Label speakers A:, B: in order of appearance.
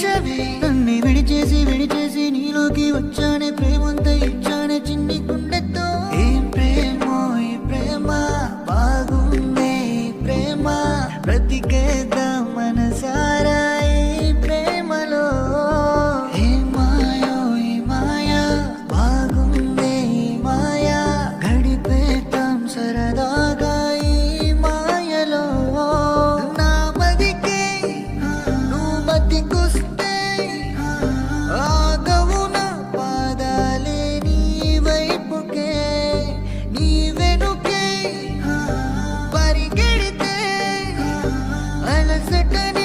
A: నచ్చవే నన్ను విడిచేసి విడిచేసి నీలోకి వచ్చానే ప్రేమంతా ఇచ్చానే చిన్ని గుండెతో. ఏం ప్రేమో ఈ ప్రేమ బాగుంది ప్రేమ. బ్రతికేద్దాం. నోటికొస్తే ఆగవు నా పాదాలే నీ వైపుకే నీ వెనుకే పరిగెడితే అలసటని